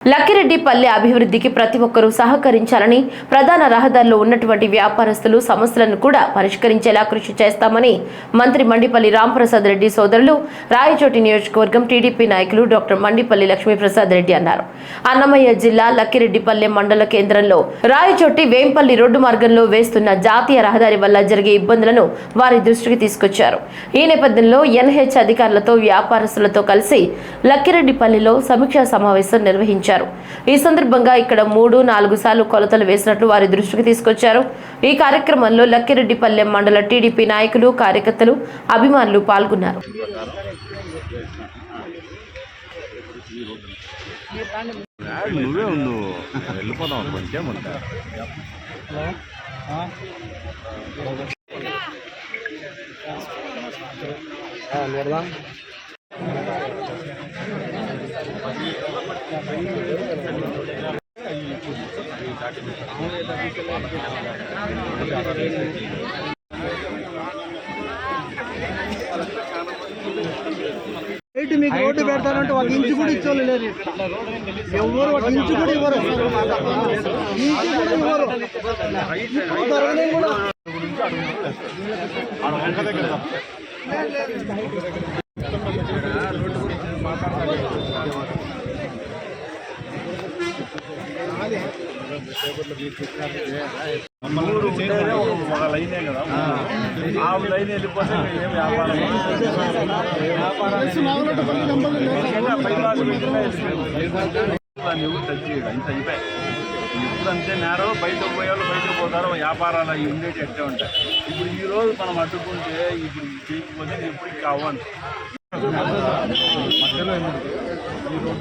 లక్కిరెడ్డిపల్లి అభివృద్ధికి ప్రతి ఒక్కరూ సహకరించాలని ప్రధాన రహదారిలో ఉన్నటువంటి వ్యాపారస్తులు సమస్యలను కూడా పరిష్కరించేలా కృషి చేస్తామని మంత్రి మండిపల్లి రాంప్రసాద్ రెడ్డి సోదరులు రాయచోటి నియోజకవర్గం టీడీపీ నాయకులు డాక్టర్ మండిపల్లి లక్ష్మీప్రసాద్ రెడ్డి అన్నారు. అన్నమయ్య జిల్లా లక్కిరెడ్డిపల్లె మండల కేంద్రంలో రాయచోటి వేంపల్లి రోడ్డు మార్గంలో వేస్తున్న జాతీయ రహదారి వల్ల జరిగే ఇబ్బందులను వారి దృష్టికి తీసుకొచ్చారు. ఈ నేపథ్యంలో ఎన్హెచ్ అధికారులతో వ్యాపారస్తులతో కలిసి లక్కిరెడ్డిపల్లిలో సమీక్షా సమావేశం నిర్వహించారు. ఈ సందర్భంగా ఇక్కడ మూడు నాలుగు సార్లు కొలతలు వేసినట్లు వారి దృష్టికి తీసుకొచ్చారు. ఈ కార్యక్రమంలో లక్కిరెడ్డిపల్లె మండల టీడీపీ నాయకులు కార్యకర్తలు అభిమానులు పాల్గొన్నారు. యాడ్ నువ్వే ఉండు. వెళ్ళిపోదాం కొంచెం ఉంటా ఏంటి మీకు రోడ్డు పెడతానంటే ఒక ఇంచు కూడా ఇచ్చోళ్ళు లేరు. ఎవరు ఒక ఇంచు కూడా ఇవ్వరు. ఇంచు కూడా ఇవ్వరు. కూడా ఉంటేనే ఒక లైనే కదా ఆ లైన్ వెళ్ళిపోతే ఏం వ్యాపారం ఇంకా ఇంత నేరో బయట పోయేవాళ్ళు బయటకు పోతారు వ్యాపారాలు అవి ఉండేవి ఎట్టే ఉంటాయి ఇప్పుడు ఈ రోజు మనం అడ్డుకుంటే ఇప్పుడు చేయకపోతే ఎప్పటికి కావాలి మధ్యలో ఈ రోడ్డు